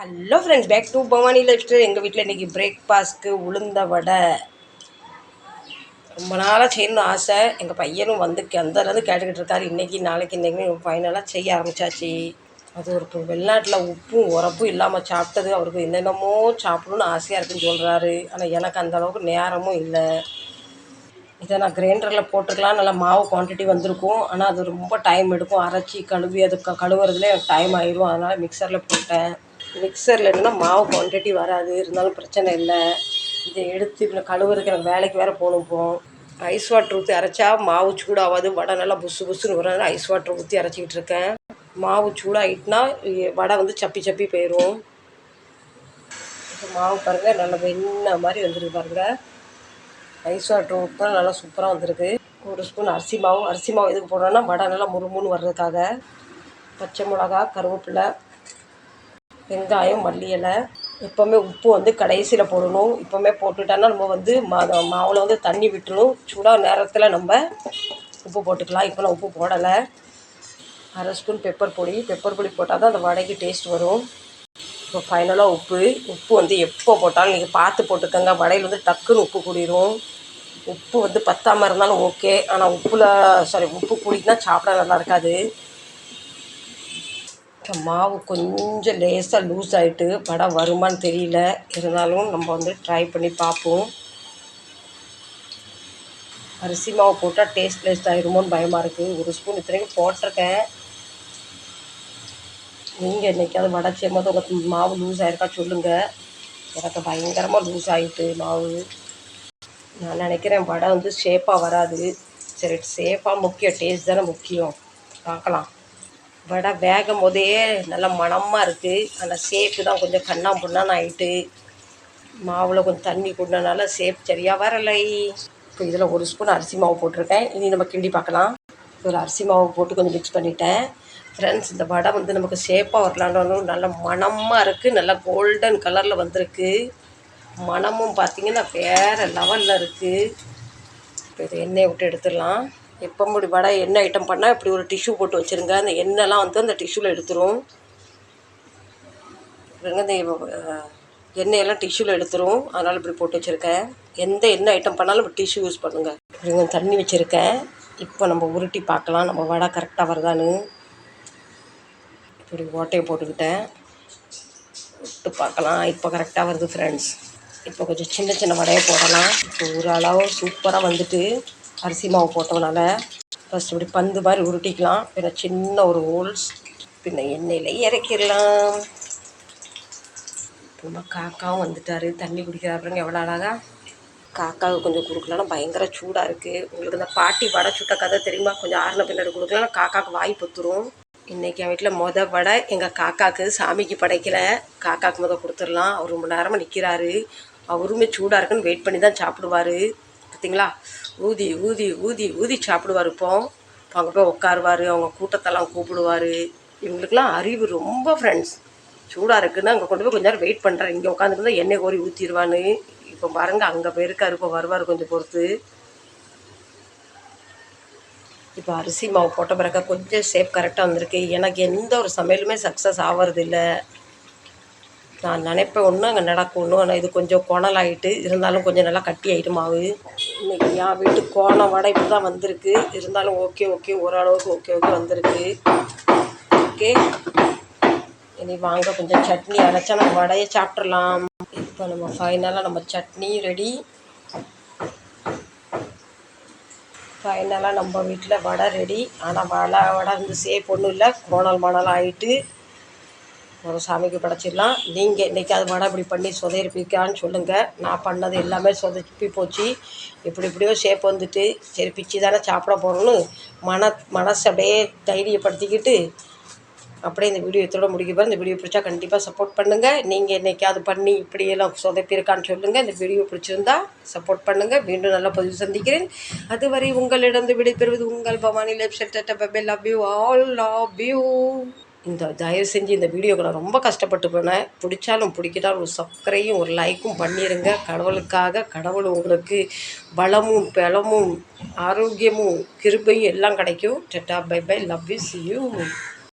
Hello friends back to Bhavani lifestyle எங்கள் வீட்டில் இன்றைக்கி பிரேக்ஃபாஸ்ட்க்கு உளுந்த வடை. ரொம்ப நாளாக செய்யணும்னு ஆசை. எங்கள் பையனும் வந்து அந்தலேருந்து கேட்டுக்கிட்டு இருக்காரு. இன்றைக்கி நாளைக்கு இன்றைக்கி ஃபைனலாக செய்ய ஆரம்பித்தாச்சு அது ஒரு வெளிநாட்டில் உப்பும் உரப்பும் இல்லாமல் சாப்பிட்டது. அவருக்கு என்னென்னமோ சாப்பிடணும்னு ஆசையாக இருக்குன்னு சொல்கிறாரு ஆனால் எனக்கு அந்தளவுக்கு நேரமும் இல்லை. இதை நான் கிரைண்டரில் போட்டிருக்கலாம். நல்லா மாவு குவான்டிட்டி வந்திருக்கும். ஆனால் அது ரொம்ப டைம் எடுக்கும். அரைச்சி கழுவி அது க கழுவுறதுலே எனக்கு டைம் ஆயிடும் அதனால் மிக்சரில் போட்டேன். மிக்சரில் என்னென்னா மாவு குவான்டிட்டி வராது இருந்தாலும் பிரச்சனை இல்லை. இதை எடுத்து இப்போ கழுவுறதுக்கு எனக்கு வேலைக்கு வேறு போகணும் இப்போ. ஐஸ் வாட்டர் ஊற்றி அரைச்சா மாவு சூடாகாது வடை நல்லா புசு புசுன்னு வராது ஐஸ் வாட்டர் ஊற்றி அரைச்சிக்கிட்டு இருக்கேன். மாவு சூடாகிட்டுனா வடை வந்து சப்பி சப்பி போயிடும் மாவு பாருங்கள் நல்லா வெண்ண மாதிரி வந்துருக்கு பாருங்கள் ஐஸ் வாட்டர் ஊற்றினா நல்லா சூப்பராக வந்திருக்கு. ஒரு ஸ்பூன் அரிசி மாவு அரிசி மாவு எதுக்கு போடுறோன்னா வடை நல்லா முறுமுன்னு வர்றதுக்காக. பச்சை மிளகா கருவேப்பிலை வெங்காயம் மல்லி இலை எப்போவுமே உப்பு வந்து கடைசியில் போடணும். இப்போவுமே போட்டுட்டோன்னா நம்ம வந்து மா மாவில் வந்து தண்ணி விட்டுணும் சூடாக நேரத்தில் நம்ம உப்பு போட்டுக்கலாம். இப்போ நான் உப்பு போடலை. அரை ஸ்பூன் பெப்பர் பொடி. பெப்பர் பொடி போட்டால் தான் அந்த வடைக்கு டேஸ்ட் வரும். இப்போ ஃபைனலாக உப்பு. உப்பு வந்து எப்போ போட்டாலும் நீங்கள் பார்த்து போட்டுக்கோங்க. வடையில் வந்து டக்குன்னு உப்பு கூடிரும். உப்பு வந்து பத்தாமல் இருந்தாலும் ஓகே ஆனால் உப்பில் சாரி உப்பு கூடினா சாப்பிட நல்லா இருக்காது. மாவு கொஞ்சம் லேசாக லூஸ் ஆகிட்டு வடை வருமான்னு தெரியல. இருந்தாலும் நம்ம வந்து ட்ரை பண்ணி பார்ப்போம். அரிசி மாவு போட்டால் டேஸ்ட் லேஸ்ட் ஆயிருமோன்னு பயமாக இருக்குது ஒரு ஸ்பூன் இத்தனைக்கும் போட்டிருக்கேன். நீங்கள் என்றைக்காவது வடை செய்யும் போது உங்கள் மாவு லூஸ் ஆகிருக்கா சொல்லுங்கள் எனக்கு பயங்கரமாக லூஸ் ஆகிட்டு மாவு. நான் நினைக்கிறேன் வடை வந்து ஷேப்பாக வராது. சரி ஷேப்பாக முக்கியம் டேஸ்ட் தானே முக்கியம். பார்க்கலாம். வடை வேகும் போதே நல்லா மணமாக இருக்குது ஆனால் சேப்பு தான் கொஞ்சம் கண்ணா புண்ணான்னு ஆகிட்டு மாவில் கொஞ்சம் தண்ணி கூட்டினால ஷேப் சரியாக வரலை. இப்போ இதில் ஒரு ஸ்பூன் அரிசி மாவு போட்டிருக்கேன். இனி நம்ம கிண்டி பார்க்கலாம். இதில் அரிசி மாவு போட்டு கொஞ்சம் மிக்ஸ் பண்ணிட்டேன். ஃப்ரெண்ட்ஸ் இந்த வடை வந்து நமக்கு ஷேப்பாக வரலான்னு நல்ல மணமாக இருக்குது நல்லா கோல்டன் கலரில் வந்திருக்கு. மணமும் பார்த்திங்கன்னா வேறு லெவலில் இருக்குது இப்போ இதை எண்ணெயை விட்டு எடுத்துடலாம். எப்போ முடி வடை என்ன ஐட்டம் பண்ணால் இப்படி ஒரு டிஷ்யூ போட்டு வச்சுருங்க. அந்த எண்ணெய்லாம் வந்து அந்த டிஷ்யூவில் எடுத்துரும். இந்த எண்ணெயெல்லாம் டிஷ்யூவில் எடுத்துரும். அதனால் இப்படி போட்டு வச்சுருக்கேன். எந்த எண்ணெய் ஐட்டம் பண்ணாலும் இப்படி டிஷ்யூ யூஸ் பண்ணுங்கள் இப்படி தண்ணி வச்சுருக்கேன். இப்போ நம்ம உருட்டி பார்க்கலாம். நம்ம வடை கரெக்டாக வருதான்னு. இப்படி ஓட்டையை போட்டுக்கிட்டேன். விட்டு பார்க்கலாம். இப்போ கரெக்டாக வருது ஃப்ரெண்ட்ஸ் இப்போ கொஞ்சம் சின்ன சின்ன வடையை போடலாம். இப்போ ஒரு அளவு சூப்பராக வந்துட்டு அரிசி மாவு போட்டதுனால ஃபஸ்ட் இப்படி பந்து மாதிரி உருட்டிக்கலாம். பின்ன சின்ன ஒரு ஹோல்ஸ் பின்ன எண்ணெயில் இறக்கிடலாம். நம்ம காக்காவும் வந்துட்டார். தண்ணி குடிக்கிறாருங்க எவ்வளோ அழகா. காக்காவுக்கு கொஞ்சம் கொடுக்கலன்னா பயங்கர சூடாக இருக்குது உங்களுக்கு இந்த பாட்டி வடை சுட்ட கதை தெரியுமா? கொஞ்சம் ஆறுன பின்னாடி கொடுக்கலாம் காக்காவுக்கு வாய் பொத்துரும். இன்றைக்கி என் வீட்டில் மொத வடை. எங்கள் காக்காவுக்கு சாமிக்கு படைக்கல. காக்காவுக்கு முத கொடுத்துடலாம். அவர் ரொம்ப நேரமாக நிற்கிறாரு அவருமே சூடாக இருக்குன்னு வெயிட் பண்ணி தான் சாப்பிடுவார். பார்த்தீங்களா ஊதி ஊதி ஊதி ஊதி சாப்பிடுவார். இப்போ அங்கே போய் உட்காருவார். அவங்க கூட்டத்தெல்லாம் கூப்பிடுவார். இவங்களுக்குலாம் அறிவு ரொம்ப ஃப்ரெண்ட்ஸ் சூடாக இருக்குன்னு அங்கே கொண்டு போய் கொஞ்ச நேரம் வெயிட் பண்ணுறேன் இங்கே உட்காந்துருந்தா எண்ணெய் கோரி ஊற்றிடுவான்னு இப்போ பாருங்க அங்கே போயிருக்காரு இப்போ வருவார் கொஞ்சம் பொறுத்து. இப்போ அரிசி மாவு போட்ட பிறகு கொஞ்சம் ஷேப் கரெக்டாக வந்திருக்கு. எனக்கு எந்த ஒரு சமையலுமே சக்ஸஸ் ஆகிறது இல்லை நான் நினைப்பேன் ஒன்று அங்கே நடக்கும். ஒன்று ஆனால் இது கொஞ்சம் குணலாயிட்டு இருந்தாலும் கொஞ்சம் நல்லா கட்டி ஆகிட்டு மாவு. இன்றைக்கி என் வீட்டு கோணம் வடை இப்படி தான் வந்திருக்கு. இருந்தாலும் ஓகே ஓகே ஓரளவுக்கு ஓகே ஓகே வந்திருக்கு. ஓகே இனி வாங்க கொஞ்சம் சட்னி அரைச்சா நம்ம வடையை சாப்பிட்றலாம் இப்போ நம்ம ஃபைனலாக நம்ம சட்னி ரெடி ஃபைனலாக நம்ம வீட்டில் வடை ரெடி ஆனால் வடை வடை வந்து சேஃப் ஒன்றும் இல்லை கோணல் மணல் ஆகிட்டு ஒரு சாமிக்கு படைச்சிடலாம். நீங்கள் இன்றைக்கி அது வடை இப்படி பண்ணி சொதையிருப்பீக்கான்னு சொல்லுங்கள் நான் பண்ணது எல்லாமே சொதப்பி போச்சு. இப்படி இப்படியோ ஷேப் வந்துட்டு சரி பிச்சு தானே சாப்பிட போகிறோன்னு மன மனசை அப்படியே தைரியப்படுத்திக்கிட்டு அப்படியே இந்த வீடியோ எத்தோட முடிக்கப்போ இந்த வீடியோ பிடிச்சா கண்டிப்பாக சப்போர்ட் பண்ணுங்கள் நீங்கள் என்றைக்காவது பண்ணி இப்படியெல்லாம் சொதப்பியிருக்கான்னு சொல்லுங்கள் இந்த வீடியோ பிடிச்சிருந்தா சப்போர்ட் பண்ணுங்கள் மீண்டும் நல்லா பதிவு சந்திக்கிறேன். அதுவரை உங்களிடம் விடைபெறுவது உங்கள் Bhavani life set love you all love you இந்த தயவு செஞ்சு இந்த வீடியோக்கு நான் ரொம்ப கஷ்டப்பட்டு போனேன் பிடிச்சாலும் பிடிக்கிட்டாலும் ஒரு சர்க்கரையும் ஒரு லைக்கும் பண்ணிடுங்க கடவுளுக்காக கடவுள் உங்களுக்கு பலமும் பலமும் ஆரோக்கியமும் கிருபையும் எல்லாம் கிடைக்கும். Tata bye bye love you see you